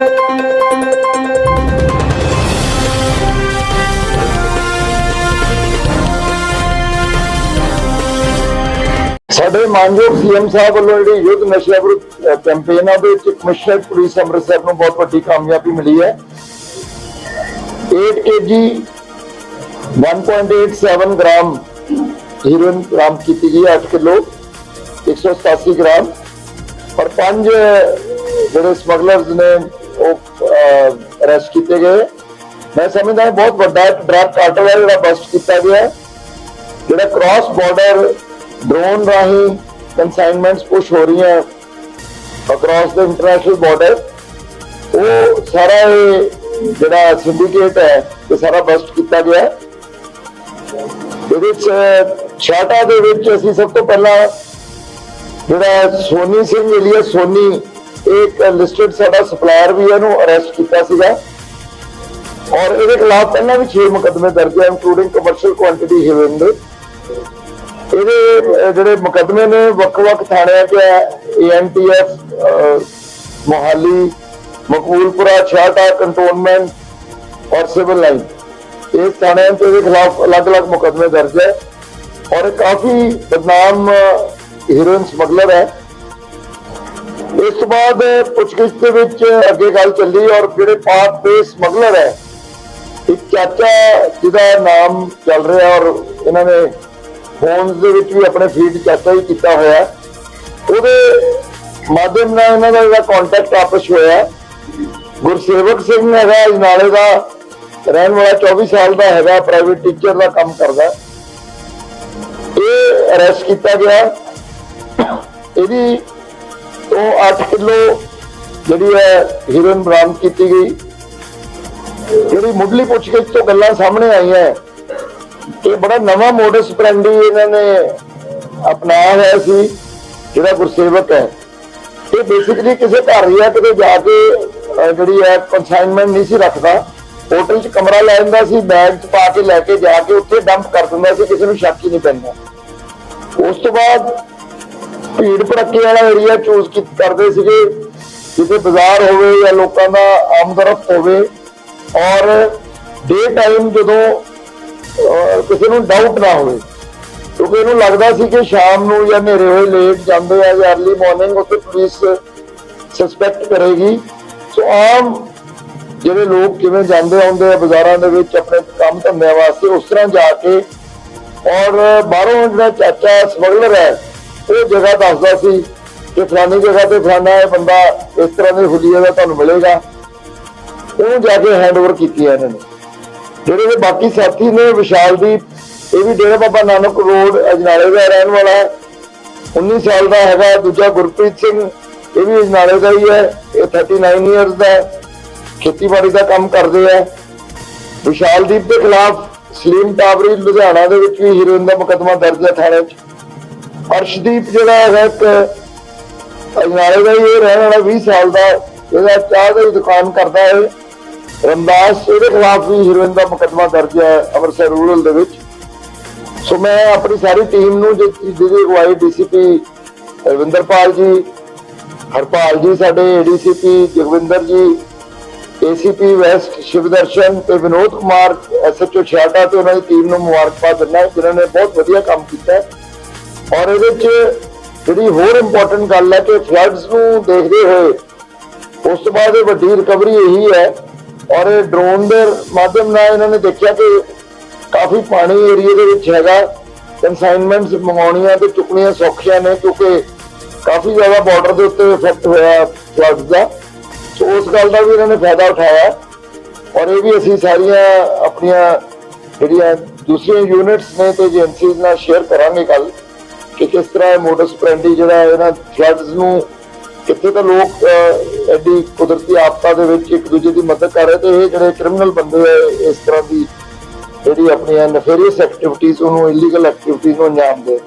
ਸਾਡੇ ਮਾਨਯੋਗ ਸੀਐਮ ਸਾਹਿਬ ਵੱਲੋਂ ਜਿਹੜੀ ਯੁੱਧ ਨਸ਼ਾ ਵਿਰੁੱਧ ਕੈਂਪੇਨ ਆ, ਉਹਦੇ ਵਿੱਚ ਕਮਿਸ਼ਨਰ ਪੁਲਿਸ ਅੰਮ੍ਰਿਤਸਰ ਨੂੰ ਬਹੁਤ ਵੱਡੀ ਕਾਮਯਾਬੀ ਮਿਲੀ ਹੈ। 8 kg 1.87 ਗ੍ਰਾਮ ਹੀਰੋਇਨ ਗ੍ਰਾਮ ਕੀਤੀ ਗਈ 8 ਕਿਲੋ 187 ਗ੍ਰਾਮ। ਪਰ ਪੰਜ ਜਿਹੜੇ ਸਮਗਲਰਸ ਨੇ ਉਹ ਅਰੈਸਟ ਕੀਤੇ ਗਏ। ਮੈਂ ਸਮਝਦਾ ਹਾਂ ਬਹੁਤ ਵੱਡਾ ਡਰਗ ਕਾਰਟਲ ਹੈ ਜਿਹੜਾ ਬਸਟ ਕੀਤਾ ਗਿਆ ਜਿਹੜਾ ਕ੍ਰਾਸ ਬਾਰਡਰ ਡਰੋਨ ਰਾਹੀਂ ਕਨਸਾਈਨਮੈਂਟਸ ਪੁਸ਼ ਹੋ ਰਹੀਆਂ ਅਕ੍ਰਾਸ ਦ ਇੰਟਰਨੈਸ਼ਨਲ ਬਾਰਡਰ ਉਹ ਸਾਰਾ ਇਹ ਜਿਹੜਾ ਸਿੰਡੀਕੇਟ ਹੈ, ਇਹ ਸਾਰਾ ਬਸਟ ਕੀਤਾ ਗਿਆ ਇਹਦੇ ਵਿੱਚ ਛਾਟਾ ਦੇ ਵਿੱਚ ਅਸੀਂ ਸਭ ਤੋਂ ਪਹਿਲਾਂ ਜਿਹੜਾ ਸੋਨੀ ਸਿੰਘ ਏਲੀਆ ਸੋਨੀ ਇੱਕ ਲਿਸਟਡ ਸਾਡਾ ਸਪਲਾਇਰ ਵੀ ਇਹਨੂੰ ਅਰੈਸਟ ਕੀਤਾ ਸੀਗਾ। ਔਰ ਇਹਦੇ ਖਿਲਾਫ ਪਹਿਲਾਂ ਵੀ 6 ਮੁਕੱਦਮੇ ਦਰਜ ਹੈ ਇਨਕਲੂਡਿੰਗ ਕਮਰਸ਼ੀਅਲ ਕੁਆਂਟੀਟੀ ਹੀਰੋਇਨ ਦੇ। ਇਹਦੇ ਜਿਹੜੇ ਮੁਕੱਦਮੇ ਨੇ, ਵੱਖ-ਵੱਖ ਥਾਣਿਆਂ 'ਚ ਹੈ ਏਐਨਟੀਐਫ ਮੋਹਾਲੀ ਮਕਬੂਲਪੁਰਾ ਛਾਟਾ ਕੰਟੋਨਮੈਂਟ ਔਰ ਸਿਵਲ ਲਾਈਨ ਇਸ ਥਾਣਿਆਂ 'ਚ ਇਹਦੇ ਖਿਲਾਫ ਅਲੱਗ-ਅਲੱਗ ਮੁਕੱਦਮੇ ਦਰਜ ਹੈ ਔਰ ਕਾਫੀ ਬਦਨਾਮ ਹੀਰੋਇਨ ਸਮਗਲਰ ਹੈ। ਇਸ ਤੋਂ ਬਾਅਦ ਪੁੱਛਗਿੱਛ ਦੇ ਵਿੱਚ ਅੱਗੇ ਗੱਲ ਚੱਲੀ ਔਰ ਜਿਹੜੇ ਪਾਕ ਦੇ ਸਮਗਲਰ ਹੈ, ਇੱਕ ਚਾਚਾ ਜਿਹਦਾ ਨਾਮ ਚੱਲ ਰਿਹਾ ਔਰ ਇਹਨਾਂ ਨੇ ਫੋਨਸ ਦੇ ਵਿੱਚ ਵੀ ਆਪਣੇ ਫੀਡ ਚਾਚਾ ਹੀ ਕੀਤਾ ਹੋਇਆ ਹੈ। ਉਹਦੇ ਮਾਧਿਅਮ ਨਾਲ ਇਹਨਾਂ ਦਾ ਜਿਹੜਾ ਕੰਟੈਕਟ ਆਪਸ ਹੋਇਆ ਗੁਰਸੇਵਕ ਸਿੰਘ ਹੈਗਾ ਅਜਨਾਲੇ ਦਾ ਰਹਿਣ ਵਾਲਾ 24 ਸਾਲ ਦਾ ਹੈਗਾ ਪ੍ਰਾਈਵੇਟ ਟੀਚਰ ਦਾ ਕੰਮ ਕਰਦਾ ਇਹ ਅਰੈਸਟ ਕੀਤਾ ਗਿਆ। ਇਹਦੀ ਤੋਂ 8 ਕਿਲੋ ਜਿਹੜੀ ਹੈ ਹੀਰੋਇਨ ਬਰਾਮਦ ਕੀਤੀ ਗਈ। ਜਿਹੜੀ ਮੁੱਢਲੀ ਪੁੱਛਗਿੱਛ ਤੋਂ ਗੱਲਾਂ ਸਾਹਮਣੇ ਆਈਆਂ। ਇਹ ਬੜਾ ਨਵਾਂ ਮੋਡਸ ਪ੍ਰੈਂਡੀ ਇਹਨਾਂ ਨੇ ਅਪਣਾਇਆ ਹੋਇਆ ਸੀ, ਜਿਹੜਾ ਗੁਰਸੇਵਕ ਹੈ। ਇਹ ਬੇਸਿਕਲੀ ਕਿਸੇ ਘਰ ਹੀ ਕਿਤੇ ਜਾ ਕੇ ਜਿਹੜੀ ਹੈ ਕਨਸਾਈਨਮੈਂਟ ਨਹੀਂ ਸੀ ਰੱਖਦਾ। ਹੋਟਲ 'ਚ ਕਮਰਾ ਲੈ ਲੈਂਦਾ ਸੀ ਬੈਗ 'ਚ ਪਾ ਕੇ ਲੈ ਕੇ ਜਾ ਕੇ ਉੱਥੇ ਡੰਪ ਕਰ ਦਿੰਦਾ ਸੀ, ਕਿਸੇ ਨੂੰ ਸ਼ੱਕ ਹੀ ਨਹੀਂ ਪੈਂਦਾ। ਉਸ ਤੋਂ ਬਾਅਦ ਭੀੜ ਭੜੱਕੇ ਵਾਲਾ ਏਰੀਆ ਚੂਜ਼ ਕਰਦੇ ਸੀਗੇ, ਜਿੱਥੇ ਬਾਜ਼ਾਰ ਹੋਵੇ ਜਾਂ ਲੋਕਾਂ ਦਾ ਆਮਦਰਫਤ ਹੋਵੇ, ਔਰ ਡੇ ਟਾਈਮ ਜਦੋਂ ਕਿਸੇ ਨੂੰ ਡਾਊਟ ਨਾ ਹੋਵੇ, ਕਿਉਂਕਿ ਇਹਨੂੰ ਲੱਗਦਾ ਸੀ ਕਿ ਸ਼ਾਮ ਨੂੰ ਜਾਂ ਹਨੇਰੇ ਹੋਏ ਲੇਟ ਜਾਂਦੇ ਆ ਜਾਂ ਅਰਲੀ ਮਾਰਨਿੰਗ ਉੱਥੇ ਪੁਲਿਸ ਸਸਪੈਕਟ ਕਰੇਗੀ। ਸੋ ਆਮ ਜਿਹੜੇ ਲੋਕ ਕਿਵੇਂ ਜਾਂਦੇ ਆਉਂਦੇ ਆ ਬਾਜ਼ਾਰਾਂ ਦੇ ਵਿੱਚ ਆਪਣੇ ਕੰਮ ਧੰਦਿਆਂ ਵਾਸਤੇ, ਉਸ ਤਰ੍ਹਾਂ ਜਾ ਕੇ, ਔਰ ਬਾਹਰੋਂ ਜਿਹੜਾ ਚਾਚਾ ਸਮਗਲਰ ਹੈ ਉਹ ਜਗ੍ਹਾ ਦੱਸਦਾ ਸੀ ਕਿ ਫਲਾਨੀ ਜਗ੍ਹਾ ਤੇ ਫਲਾਨਾ ਇਹ ਬੰਦਾ ਇਸ ਤਰ੍ਹਾਂ ਦੇ ਹੁਲੀਏ ਦਾ ਤੁਹਾਨੂੰ ਮਿਲੇਗਾ। ਉਹਨੂੰ ਜਾ ਕੇ ਹੈਂਡਓਵਰ ਕੀਤੀ ਹੈ ਇਹਨਾਂ ਨੇ। ਜਿਹੜੇ ਦੇ ਬਾਕੀ ਸਾਥੀ ਨੇ, ਵਿਸ਼ਾਲਦੀਪ, ਇਹ ਵੀ ਡੇਰਾ ਬਾਬਾ ਨਾਨਕ ਰੋਡ, ਅਜਨਾਲੇ ਦਾ ਰਹਿਣ ਵਾਲਾ ਹੈ। 19 ਸਾਲ ਦਾ ਹੈਗਾ, ਦੂਜਾ ਗੁਰਪ੍ਰੀਤ ਸਿੰਘ, ਇਹ ਵੀ ਅਜਨਾਲੇ ਦਾ ਹੀ ਹੈ। ਇਹ 39 ਇਅਰਸ ਦਾ ਖੇਤੀਬਾੜੀ ਦਾ ਕੰਮ ਕਰਦੇ ਆ। ਵਿਸ਼ਾਲਦੀਪ ਦੇ ਖਿਲਾਫ ਸਲੀਮ ਟਾਵਰੀ ਲੁਧਿਆਣਾ ਦੇ ਵਿੱਚ ਵੀ ਹੀਰੋਇਨ ਦਾ ਮੁਕੱਦਮਾ ਦਰਜ ਹੈ ਥਾਣੇ 'ਚ। ਅਰਸ਼ਦੀਪ ਜਿਹੜਾ ਹੈਗਾ ਇੱਕ ਅਜਨਾਲੇ ਦਾ ਹੀ ਇਹ ਰਹਿਣ ਵਾਲਾ 20 ਸਾਲ ਦਾ ਇਹਦਾ ਚਾਹ ਦੀ ਦੁਕਾਨ ਕਰਦਾ ਹੈ ਰਮਦਾਸ ਇਹਦੇ ਖਿਲਾਫ ਵੀ ਹੀਰੋਇਨ ਦਾ ਮੁਕੱਦਮਾ ਦਰਜ ਹੈ ਅੰਮ੍ਰਿਤਸਰ ਰੂਰਲ ਦੇ ਵਿੱਚ ਸੋ ਮੈਂ ਆਪਣੀ ਸਾਰੀ ਟੀਮ ਨੂੰ, ਜਿ- ਜਿਹਦੀ ਅਗਵਾਈ ਡੀਸੀਪੀ ਰਵਿੰਦਰਪਾਲ ਜੀ, ਹਰਪਾਲ ਜੀ, ਸਾਡੇ ਏਡੀਸੀਪੀ ਜਗਵਿੰਦਰ ਜੀ ਏਸੀਪੀ ਵੈਸਟ ਸ਼ਿਵਦਰਸ਼ਨ ਤੇ ਵਿਨੋਦ ਕੁਮਾਰ ਐਸਐਚਓ ਛਿਆਟਾ ਤੇ ਉਹਨਾਂ ਦੀ ਟੀਮ ਨੂੰ ਮੁਬਾਰਕਬਾਦ ਦਿੰਦਾ ਜਿਨ੍ਹਾਂ ਨੇ ਬਹੁਤ ਵਧੀਆ ਕੰਮ ਕੀਤਾ ਹੈ। ਔਰ ਇਹਦੇ ਵਿੱਚ ਜਿਹੜੀ ਹੋਰ ਇੰਪੋਰਟੈਂਟ ਗੱਲ ਹੈ ਕਿ ਫਲੱਡਸ ਨੂੰ ਦੇਖਦੇ ਹੋਏ ਉਸ ਤੋਂ ਬਾਅਦ ਇਹ ਵੱਡੀ ਰਿਕਵਰੀ ਇਹੀ ਹੈ ਔਰ ਇਹ ਡਰੋਨ ਦੇ ਮਾਧਿਅਮ ਨਾਲ ਇਹਨਾਂ ਨੇ ਦੇਖਿਆ ਕਿ ਕਾਫੀ ਪਾਣੀ ਏਰੀਆ ਦੇ ਵਿੱਚ ਹੈਗਾ। ਕਨਸਾਈਨਮੈਂਟਸ ਮੰਗਾਉਣੀਆਂ ਤੇ ਚੁੱਕਣੀਆਂ ਸੌਖੀਆਂ ਨੇ ਕਿਉਂਕਿ ਕਾਫੀ ਜ਼ਿਆਦਾ ਬਾਰਡਰ ਦੇ ਉੱਤੇ ਇਫੈਕਟ ਹੋਇਆ ਫਲੱਡਸ ਦਾ। ਸੋ ਉਸ ਗੱਲ ਦਾ ਵੀ ਇਹਨਾਂ ਨੇ ਫਾਇਦਾ ਉਠਾਇਆ ਔਰ ਇਹ ਵੀ ਅਸੀਂ ਸਾਰੀਆਂ ਆਪਣੀਆਂ ਜਿਹੜੀਆਂ ਦੂਸਰੀਆਂ ਯੂਨਿਟਸ ਨੇ ਤੇ ਏਜੰਸੀਜ਼ ਨਾਲ ਸ਼ੇਅਰ ਕਰਾਂਗੇ ਕੱਲ ਕਿ ਕਿਸ ਤਰ੍ਹਾਂ ਮੋਟਰ ਸਪਰੈਂਡੀ ਜਿਹੜਾ ਇਹਨਾਂ ਫਲੱਡਸ ਨੂੰ ਕਿੱਥੇ ਤਾਂ ਲੋਕ ਐਡੀ ਕੁਦਰਤੀ ਆਫਤਾਂ ਦੇ ਵਿੱਚ ਇੱਕ ਦੂਜੇ ਦੀ ਮਦਦ ਕਰ ਰਹੇ ਤੇ ਇਹ ਜਿਹੜੇ ਕ੍ਰਿਮੀਨਲ ਬੰਦੇ ਆ ਇਸ ਤਰ੍ਹਾਂ ਦੀ ਜਿਹੜੀ ਆਪਣੀਆਂ ਨਫੇਰੀਅਸ ਐਕਟੀਵਿਟੀਜ਼ ਉਹਨੂੰ ਇਲੀਗਲ ਐਕਟੀਵਿਟੀਜ਼ ਨੂੰ ਅੰਜਾਮ ਦੇ